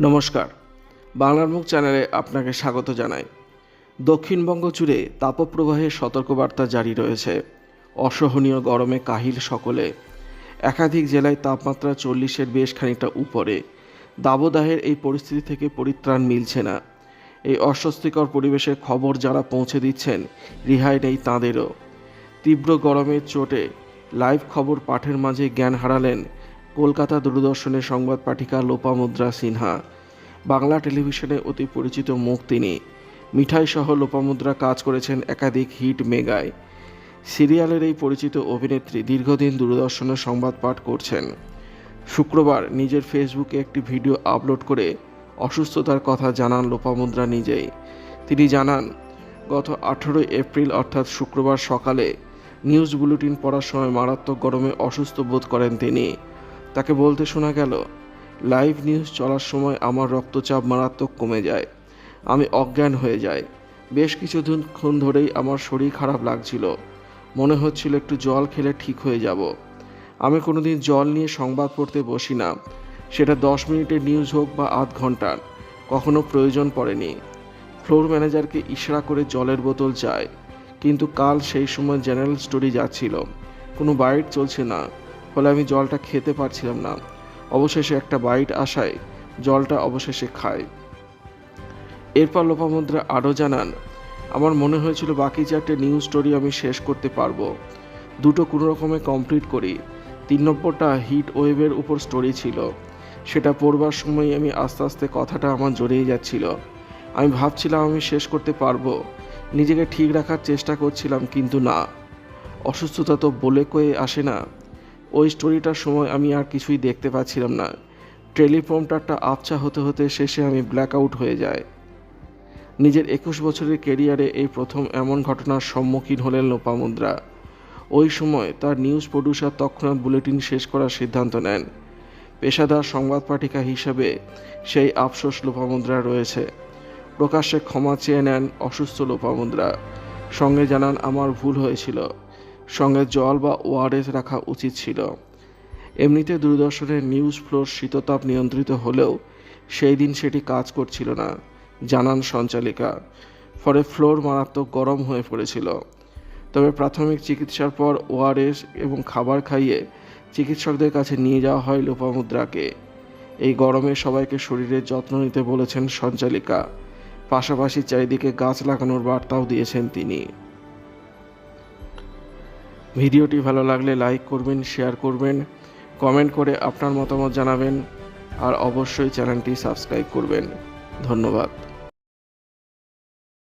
নমস্কার। বাংলার মুখ চ্যানেলে আপনাকে স্বাগত জানাই। দক্ষিণবঙ্গ জুড়ে তাপপ্রবাহের সতর্কবার্তা জারি রয়েছে। অসহনীয় গরমে কাহিল সকলে। একাধিক জেলায় তাপমাত্রা চল্লিশের বেশ খানিকটা উপরে। দাবদাহের এই পরিস্থিতি থেকে পরিত্রাণ মিলছে না। এই অস্বস্তিকর পরিবেশের খবর যারা পৌঁছে দিচ্ছেন, রিহাই নেই তাঁদেরও। তীব্র গরমের চোটে লাইভ খবর পাঠের মাঝে জ্ঞান হারালেন কলকাতা দূরদর্শনের সংবাদ পাঠিকা লোপামুদ্রা সিনহা। বাংলা টেলিভিশনে অতি পরিচিত মুখ তিনি। মিঠাই সহ লোপামুদ্রা কাজ করেছেন একাধিক হিট মেগায়। সিরিয়ালের এই পরিচিত অভিনেত্রী দীর্ঘদিন দূরদর্শনের সংবাদ পাঠ করছেন। শুক্রবার নিজের ফেসবুকে একটি ভিডিও আপলোড করে অসুস্থতার কথা জানান লোপামুদ্রা নিজেই। তিনি জানান, গত আঠেরোই এপ্রিল, অর্থাৎ শুক্রবার সকালে নিউজ বুলেটিন পড়ার সময় মারাত্মক গরমে অসুস্থ বোধ করেন তিনি। তাকে বলতে শোনা গেল লাইভ নিউজ চলার সময় আমার রক্তচাপ মারাত্মক কমে যায়। আমি অজ্ঞান হয়ে যাই। বেশ কিছুক্ষণ ধরেই আমার শরীর খারাপ লাগছিল। মনে হচ্ছিল একটু জল খেলে ঠিক হয়ে যাব। আমি কোনোদিন জল নিয়ে সংবাদ পড়তে বসি না। সেটা দশ মিনিটের নিউজ হোক বা আধ ঘণ্টার, কখনো প্রয়োজন পড়েনি। ফ্লোর ম্যানেজারকে ইশরা করে জলের বোতল চায় কিন্তু কাল সেই সময় জেনারেল স্টোরি যাচ্ছিল। কোনো বাইট চলছে না। ফলে আমি জলটা খেতে পারছিলাম না। অবশেষে একটা বাইট আসায় জলটা অবশেষে খায়। এরপর লোপামুদ্রা আরও জানান, আমার মনে হয়েছিল বাকি চারটে নিউজ স্টোরি আমি শেষ করতে পারব। দুটো কোনো রকমে কমপ্লিট করি। তিন নম্বরটা হিট ওয়েভের উপর স্টোরি ছিল। সেটা পড়বার সময় আমি আস্তে আস্তে কথাটা আমার জড়িয়ে যাচ্ছিল। আমি ভাবছিলাম আমি শেষ করতে পারব। নিজেকে ঠিক রাখার চেষ্টা করছিলাম, কিন্তু না। অসুস্থতা তো বলে কয়ে আসে না। ওই স্টোরিটার সময় আমি আর কিছুই দেখতে পাচ্ছিলাম না। টেলিপ্রমটারটা আবছা হতে হতে শেষে আমি ব্ল্যাক আউট হয়ে যায় নিজের একুশ বছরের কেরিয়ারে এই প্রথম এমন ঘটনার সম্মুখীন হলেন লোপামুদ্রা ওই সময় তার নিউজ প্রডিউসার তৎক্ষণাৎ বুলেটিন শেষ করার সিদ্ধান্ত নেন। পেশাদার সংবাদ পাঠিকা হিসেবে সেই আফসোস লোপামুদ্রা রয়েছে। প্রকাশ্যে ক্ষমা চেয়ে নেন অসুস্থ লোপামুদ্রা সঙ্গে জানান, আমার ভুল হয়েছিল। সঙ্গে জল বা ওআরএস রাখা উচিত ছিল। এমনিতে দূরদর্শনের নিউজ ফ্লোর শীততাপ নিয়ন্ত্রিত হলেও সেই দিন সেটি কাজ করছিল না, জানান সঞ্চালিকা। ফলে ফ্লোর মারাত্মক গরম হয়ে পড়েছিল। তবে প্রাথমিক চিকিৎসার পর ওআরএস এবং খাবার খাইয়ে চিকিৎসকদের কাছে নিয়ে যাওয়া হয় লোপামুদ্রাকে। এই গরমে সবাইকে শরীরের যত্ন নিতে বলেছেন সঞ্চালিকা। পাশাপাশি চারিদিকে গাছ লাগানোর বার্তাও দিয়েছেন তিনি। ভিডিওটি ভালো লাগলে লাইক করবেন, শেয়ার করবেন, কমেন্ট করে আপনার মতামত জানাবেন, আর অবশ্যই চ্যানেলটি সাবস্ক্রাইব করবেন। ধন্যবাদ।